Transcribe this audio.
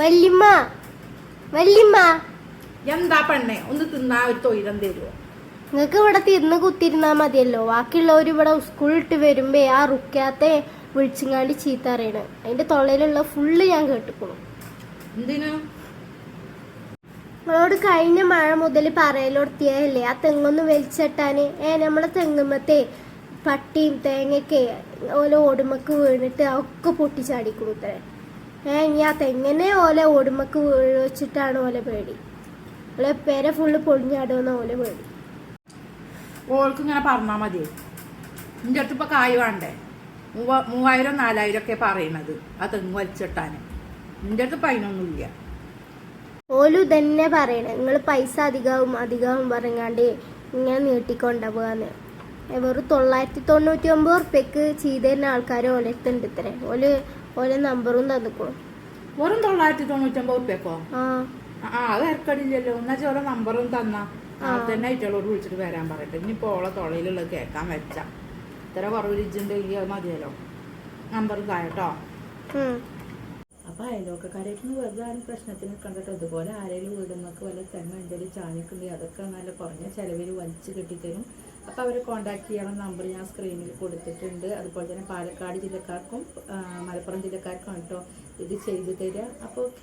വല്യമ്മ വല്യമ്മ എന്താ പെണ്ണെ? ഒന്ന് തിന്നാ ഒരു തൊയിരം തരുമോ നിങ്ങൾക്ക് ഇവിടെ തിന്ന് കുത്തിരുന്നാ മതിയല്ലോ. ബാക്കിയുള്ളവർ ഇവിടെ സ്കൂളിട്ട് വരുമ്പേ ആ റുക്കാത്തെ വിളിച്ചിങ്ങാണ്ട് ചീത്ത അറിയണ് അതിന്റെ തൊള്ളയിലുള്ള ഫുള്ള് ഞാൻ കേട്ടിക്കണു എന്തിനു? നമ്മളോട് കഴിഞ്ഞ മഴ മുതൽ പറയലൊടുത്തിയല്ലേ ആ തെങ്ങൊന്ന് വലിച്ചിട്ടാന്. ഏ നമ്മളെ തെങ്ങുമ്പത്തെ പട്ടിയും തേങ്ങയൊക്കെ ഓരോ ഓടുമക്ക് വീണിട്ട് ഒക്കെ പൊട്ടിച്ചാടിക്കണു ഇത്രേ. ഇനി ആ തെങ്ങനെ ഓല ഓടുമക്ക് വെച്ചിട്ടാണ് ഓലെ പേടി? ഓലെ പേരെ ഫുള്ള് പൊളിഞ്ഞാടുമെന്ന ഓലെ പേടി. ഓൾക്ക് ഇങ്ങനെ പറഞ്ഞാൽ മതി. എന്റെ അടുത്ത് ഇപ്പോൾ കായ് വേണ്ടേ? മൂവ- മൂവായിരം നാലായിരം ഒക്കെ പറയണത്. ആ തെങ്ങ് വലിച്ചിട്ടാൻ എന്റെ അടുത്ത് ഇല്ല ഓലു തന്നെ പറയണേ. നിങ്ങൾ പൈസ അധികമാവും അധികമാവും പറഞ്ഞാണ്ട് ഇങ്ങനെ നീട്ടിക്കൊണ്ടുപോകാന്ന് വെറും തൊള്ളായിരത്തി തൊണ്ണൂറ്റി ഒമ്പത് ഉറുപ്പ്യക്ക് ചെയ്ത് തരുന്ന ആൾക്കാർ ഓലത്തുണ്ട് ഇത്രേ. ഓൽ ഓലെ നമ്പറും തന്നിക്കോളും വെറും തൊള്ളായിരത്തി തൊണ്ണൂറ്റൊമ്പത് ഉറുപ്പ്യക്കോ? ആ. ആ അത് ഇറക്കടില്ലല്ലോ എന്നാ ചോര നമ്പറും തന്നാ. ആ. തന്നെ ആയിട്ടുള്ളോട് വിളിച്ചിട്ട് വരാൻ പറയട്ടെ. ഇനിയിപ്പോ ഓളെ തൊളയിലുള്ളത് കേൾക്കാൻ വെച്ച. ഇത്ര കുറവ് രുചിണ്ടെങ്കിൽ അത് മതിയല്ലോ. നമ്പർ താഴട്ടോ അയൽവക്കക്കാരായിട്ട് വെറുതെ ആരും പ്രശ്നത്തിന് കണ്ടിട്ട് അതുപോലെ ആരെങ്കിലും വീടുന്നൊക്കെ വല്ല തെങ്ങ എന്തെങ്കിലും ചാണിക്കുണ്ടെങ്കിൽ അതൊക്കെ നല്ല കുറഞ്ഞ ചിലവിൽ വലിച്ചു കെട്ടിത്തരും. അപ്പോൾ അവരെ കോൺടാക്ട് ചെയ്യണം നമ്പർ ഞാൻ സ്ക്രീനിൽ കൊടുത്തിട്ടുണ്ട്. അതുപോലെ തന്നെ പാലക്കാട് ജില്ലക്കാർക്കും മലപ്പുറം ജില്ലക്കാർക്കും കേട്ടോ ഇത് ചെയ്തു തരിക അപ്പോൾ